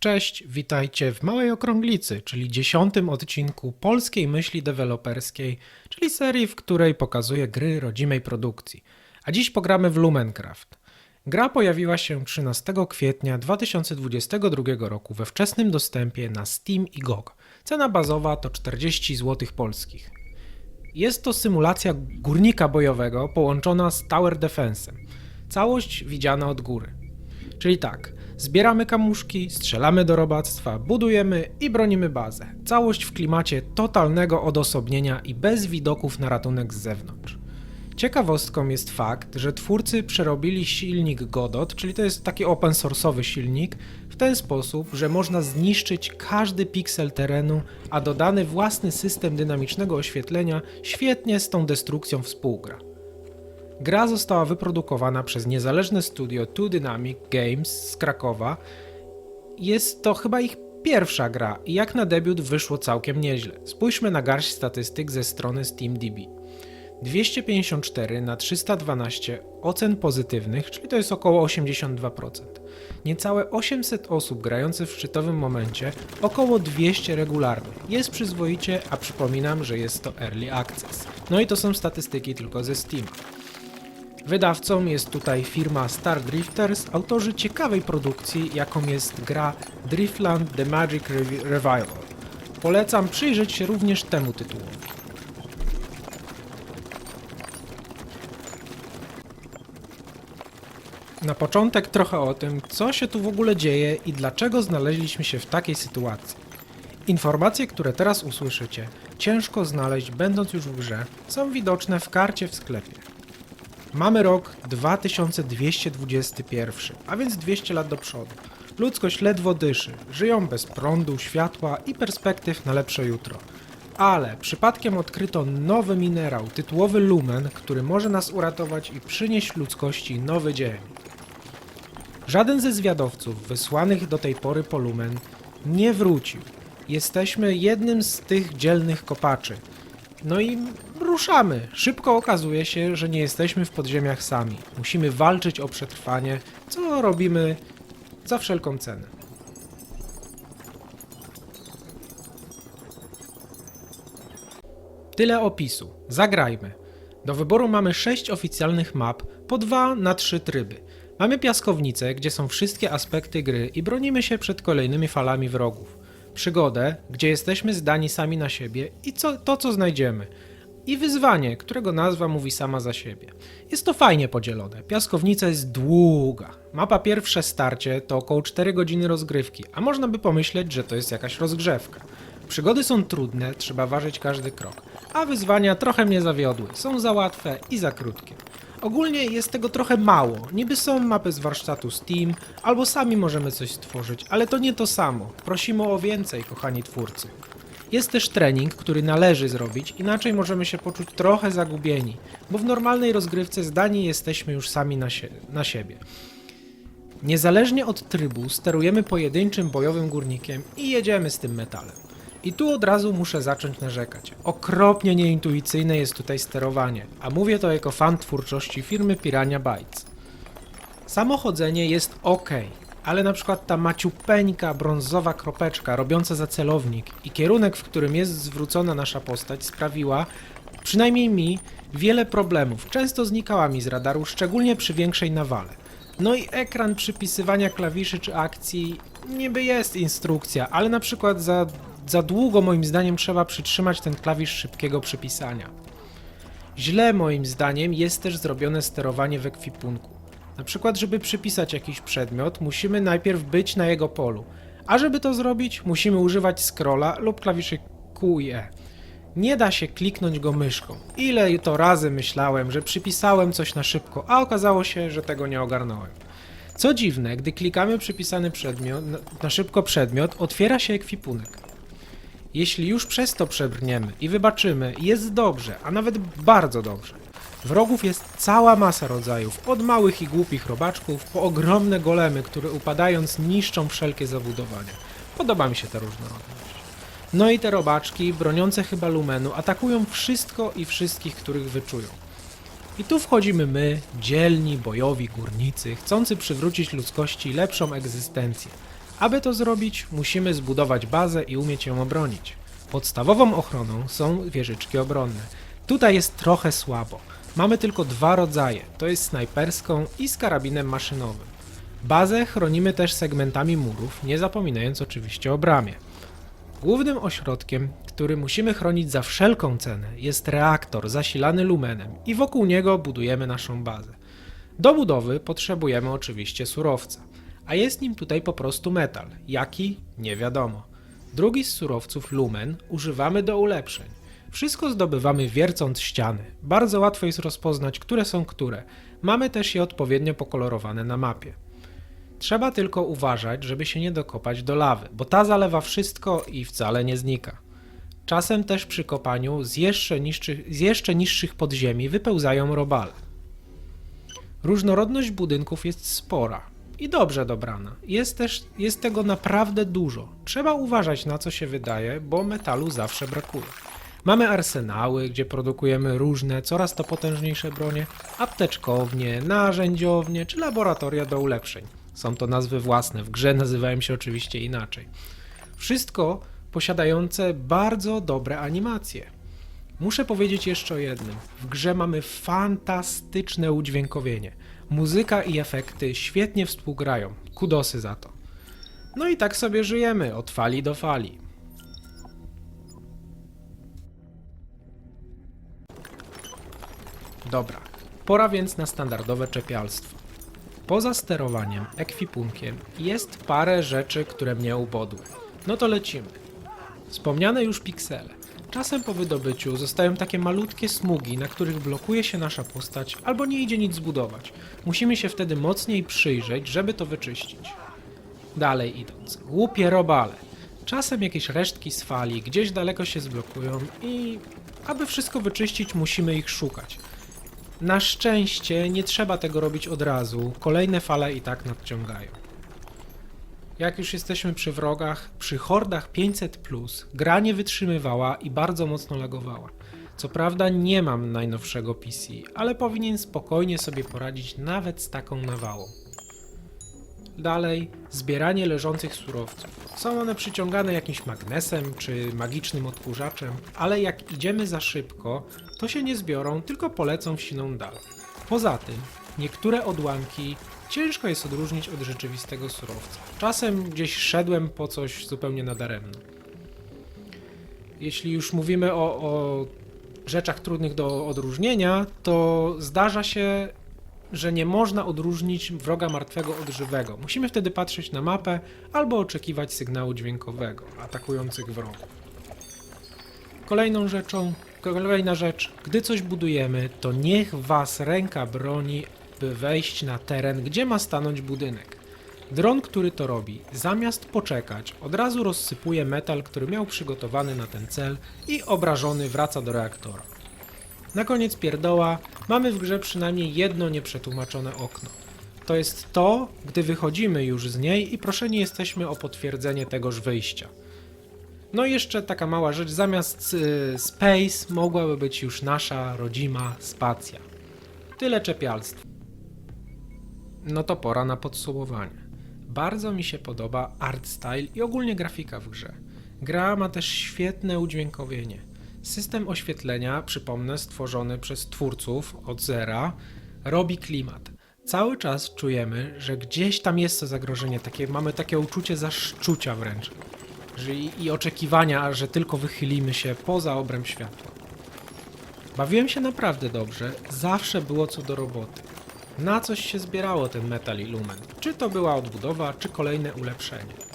Cześć, witajcie w Małej Okrąglicy, czyli dziesiątym odcinku polskiej myśli deweloperskiej, czyli serii, w której pokazuję gry rodzimej produkcji. A dziś pogramy w Lumencraft. Gra pojawiła się 13 kwietnia 2022 roku we wczesnym dostępie na Steam i GOG. Cena bazowa to 40 zł polskich. Jest to symulacja górnika bojowego połączona z Tower Defense'em. Całość widziana od góry. Czyli tak, zbieramy kamuszki, strzelamy do robactwa, budujemy i bronimy bazę. Całość w klimacie totalnego odosobnienia i bez widoków na ratunek z zewnątrz. Ciekawostką jest fakt, że twórcy przerobili silnik Godot, czyli to jest taki open source'owy silnik, w ten sposób, że można zniszczyć każdy piksel terenu, a dodany własny system dynamicznego oświetlenia świetnie z tą destrukcją współgra. Gra została wyprodukowana przez niezależne studio Two Dynamic Games z Krakowa. Jest to chyba ich pierwsza gra i jak na debiut wyszło całkiem nieźle. Spójrzmy na garść statystyk ze strony SteamDB. 254 na 312 ocen pozytywnych, czyli to jest około 82%. Niecałe 800 osób grających w szczytowym momencie, około 200 regularnych. Jest przyzwoicie, a przypominam, że jest to Early Access. No i to są statystyki tylko ze Steam. Wydawcą jest tutaj firma Star Drifters, autorzy ciekawej produkcji, jaką jest gra Driftland The Magic Revi- Revival. Polecam przyjrzeć się również temu tytułowi. Na początek trochę o tym, co się tu w ogóle dzieje i dlaczego znaleźliśmy się w takiej sytuacji. Informacje, które teraz usłyszycie, ciężko znaleźć będąc już w grze, są widoczne w karcie w sklepie. Mamy rok 2221, a więc 200 lat do przodu. Ludzkość ledwo dyszy, żyją bez prądu, światła i perspektyw na lepsze jutro. Ale przypadkiem odkryto nowy minerał, tytułowy lumen, który może nas uratować i przynieść ludzkości nowy dzień. Żaden ze zwiadowców wysłanych do tej pory po lumen nie wrócił. Jesteśmy jednym z tych dzielnych kopaczy. No i ruszamy. Szybko okazuje się, że nie jesteśmy w podziemiach sami. Musimy walczyć o przetrwanie, co robimy za wszelką cenę. Tyle opisu. Zagrajmy. Do wyboru mamy 6 oficjalnych map po 2 na 3 tryby. Mamy piaskownicę, gdzie są wszystkie aspekty gry i bronimy się przed kolejnymi falami wrogów. Przygodę, gdzie jesteśmy zdani sami na siebie i co, to, co znajdziemy. I wyzwanie, którego nazwa mówi sama za siebie. Jest to fajnie podzielone. Piaskownica jest długa. Mapa pierwsze starcie to około 4 godziny rozgrywki, a można by pomyśleć, że to jest jakaś rozgrzewka. Przygody są trudne, trzeba ważyć każdy krok, a wyzwania trochę mnie zawiodły, są za łatwe i za krótkie. Ogólnie jest tego trochę mało. Niby są mapy z warsztatu Steam, albo sami możemy coś stworzyć, ale to nie to samo. Prosimy o więcej, kochani twórcy. Jest też trening, który należy zrobić, inaczej możemy się poczuć trochę zagubieni, bo w normalnej rozgrywce zdani jesteśmy już sami na, sie na siebie. Niezależnie od trybu sterujemy pojedynczym bojowym górnikiem i jedziemy z tym metalem. I tu od razu muszę zacząć narzekać. Okropnie nieintuicyjne jest tutaj sterowanie, a mówię to jako fan twórczości firmy Pirania Bytes. Samochodzenie jest ok, ale na przykład ta maciupeńka brązowa kropeczka robiąca za celownik i kierunek, w którym jest zwrócona nasza postać sprawiła, przynajmniej mi, wiele problemów. Często znikała mi z radaru, szczególnie przy większej nawale. No i ekran przypisywania klawiszy czy akcji niby jest instrukcja, ale na przykład za, za długo moim zdaniem trzeba przytrzymać ten klawisz szybkiego przypisania. Źle moim zdaniem jest też zrobione sterowanie w ekwipunku. Na przykład, żeby przypisać jakiś przedmiot, musimy najpierw być na jego polu, a żeby to zrobić, musimy używać scrolla lub klawiszy Q i E. Nie da się kliknąć go myszką. Ile to razy myślałem, że przypisałem coś na szybko, a okazało się, że tego nie ogarnąłem. Co dziwne, gdy klikamy przypisany przedmiot, na- szybko przedmiot, otwiera się ekwipunek. Jeśli już przez to przebrniemy i wybaczymy, jest dobrze, a nawet bardzo dobrze. Wrogów jest cała masa rodzajów, od małych i głupich robaczków po ogromne golemy, które upadając niszczą wszelkie zabudowania. Podoba mi się ta różnorodność. No i te robaczki, broniące chyba lumenu, atakują wszystko i wszystkich, których wyczują. I tu wchodzimy my, dzielni, bojowi górnicy, chcący przywrócić ludzkości lepszą egzystencję. Aby to zrobić, musimy zbudować bazę i umieć ją obronić. Podstawową ochroną są wieżyczki obronne. Tutaj jest trochę słabo. Mamy tylko dwa rodzaje, to jest snajperską i z karabinem maszynowym. Bazę chronimy też segmentami murów, nie zapominając oczywiście o bramie. Głównym ośrodkiem, który musimy chronić za wszelką cenę, jest reaktor zasilany lumenem i wokół niego budujemy naszą bazę. Do budowy potrzebujemy oczywiście surowca, a jest nim tutaj po prostu metal. Jaki? Nie wiadomo. Drugi z surowców, lumen, używamy do ulepszeń. Wszystko zdobywamy wiercąc ściany. Bardzo łatwo jest rozpoznać, które są które. Mamy też je odpowiednio pokolorowane na mapie. Trzeba tylko uważać, żeby się nie dokopać do lawy, bo ta zalewa wszystko i wcale nie znika. Czasem też przy kopaniu z jeszcze niższych, z jeszcze niższych podziemi wypełzają robale. Różnorodność budynków jest spora i dobrze dobrana. Jest też jest tego naprawdę dużo. Trzeba uważać na co się wydaje, bo metalu zawsze brakuje. Mamy arsenały, gdzie produkujemy różne, coraz to potężniejsze bronie, apteczkownie, narzędziownie czy laboratoria do ulepszeń. Są to nazwy własne, w grze nazywają się oczywiście inaczej. Wszystko posiadające bardzo dobre animacje. Muszę powiedzieć jeszcze o jednym. W grze mamy fantastyczne udźwiękowienie. Muzyka i efekty świetnie współgrają. Kudosy za to. No i tak sobie żyjemy, od fali do fali. Dobra, pora więc na standardowe czepialstwo. Poza sterowaniem, ekwipunkiem jest parę rzeczy, które mnie ubodły. No to lecimy. Wspomniane już piksele. Czasem po wydobyciu zostają takie malutkie smugi, na których blokuje się nasza postać albo nie idzie nic zbudować. Musimy się wtedy mocniej przyjrzeć, żeby to wyczyścić. Dalej idąc, głupie robale. Czasem jakieś resztki z fali gdzieś daleko się zblokują i aby wszystko wyczyścić musimy ich szukać. Na szczęście nie trzeba tego robić od razu, kolejne fale i tak nadciągają. Jak już jesteśmy przy wrogach, przy hordach 500, gra nie wytrzymywała i bardzo mocno lagowała. Co prawda nie mam najnowszego PC, ale powinien spokojnie sobie poradzić nawet z taką nawałą. Dalej, zbieranie leżących surowców. Są one przyciągane jakimś magnesem czy magicznym odkurzaczem, ale jak idziemy za szybko, to się nie zbiorą, tylko polecą w siną dal. Poza tym, niektóre odłamki ciężko jest odróżnić od rzeczywistego surowca. Czasem gdzieś szedłem po coś zupełnie nadaremno. Jeśli już mówimy o, o rzeczach trudnych do odróżnienia, to zdarza się, że nie można odróżnić wroga martwego od żywego. Musimy wtedy patrzeć na mapę albo oczekiwać sygnału dźwiękowego atakujących wrogów. Kolejną rzeczą, kolejna rzecz, gdy coś budujemy, to niech was ręka broni, by wejść na teren, gdzie ma stanąć budynek. Dron, który to robi, zamiast poczekać, od razu rozsypuje metal, który miał przygotowany na ten cel i obrażony wraca do reaktora. Na koniec pierdoła, mamy w grze przynajmniej jedno nieprzetłumaczone okno. To jest to, gdy wychodzimy już z niej i proszeni jesteśmy o potwierdzenie tegoż wyjścia. No i jeszcze taka mała rzecz, zamiast y, Space mogłaby być już nasza rodzima spacja. Tyle czepialstw. No to pora na podsumowanie. Bardzo mi się podoba art style i ogólnie grafika w grze. Gra ma też świetne udźwiękowienie. System oświetlenia, przypomnę, stworzony przez twórców od zera, robi klimat. Cały czas czujemy, że gdzieś tam jest to zagrożenie, takie, mamy takie uczucie zaszczucia wręcz że i, i oczekiwania, że tylko wychylimy się poza obręb światła. Bawiłem się naprawdę dobrze, zawsze było co do roboty. Na coś się zbierało ten metal i lumen, czy to była odbudowa, czy kolejne ulepszenie.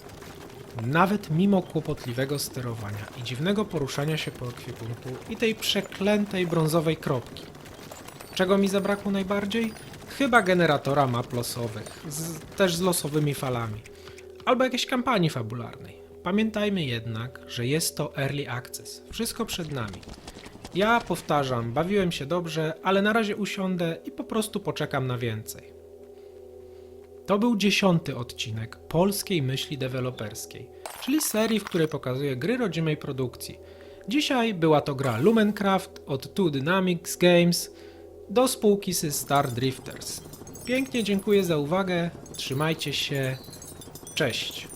Nawet mimo kłopotliwego sterowania i dziwnego poruszania się po ekwipunku i tej przeklętej brązowej kropki. Czego mi zabrakło najbardziej? Chyba generatora map losowych, z, też z losowymi falami. Albo jakiejś kampanii fabularnej. Pamiętajmy jednak, że jest to early access. Wszystko przed nami. Ja powtarzam, bawiłem się dobrze, ale na razie usiądę i po prostu poczekam na więcej. To był dziesiąty odcinek polskiej myśli deweloperskiej, czyli serii, w której pokazuję gry rodzimej produkcji. Dzisiaj była to gra Lumencraft od Two Dynamics Games do spółki Star Drifters. Pięknie dziękuję za uwagę, trzymajcie się, cześć.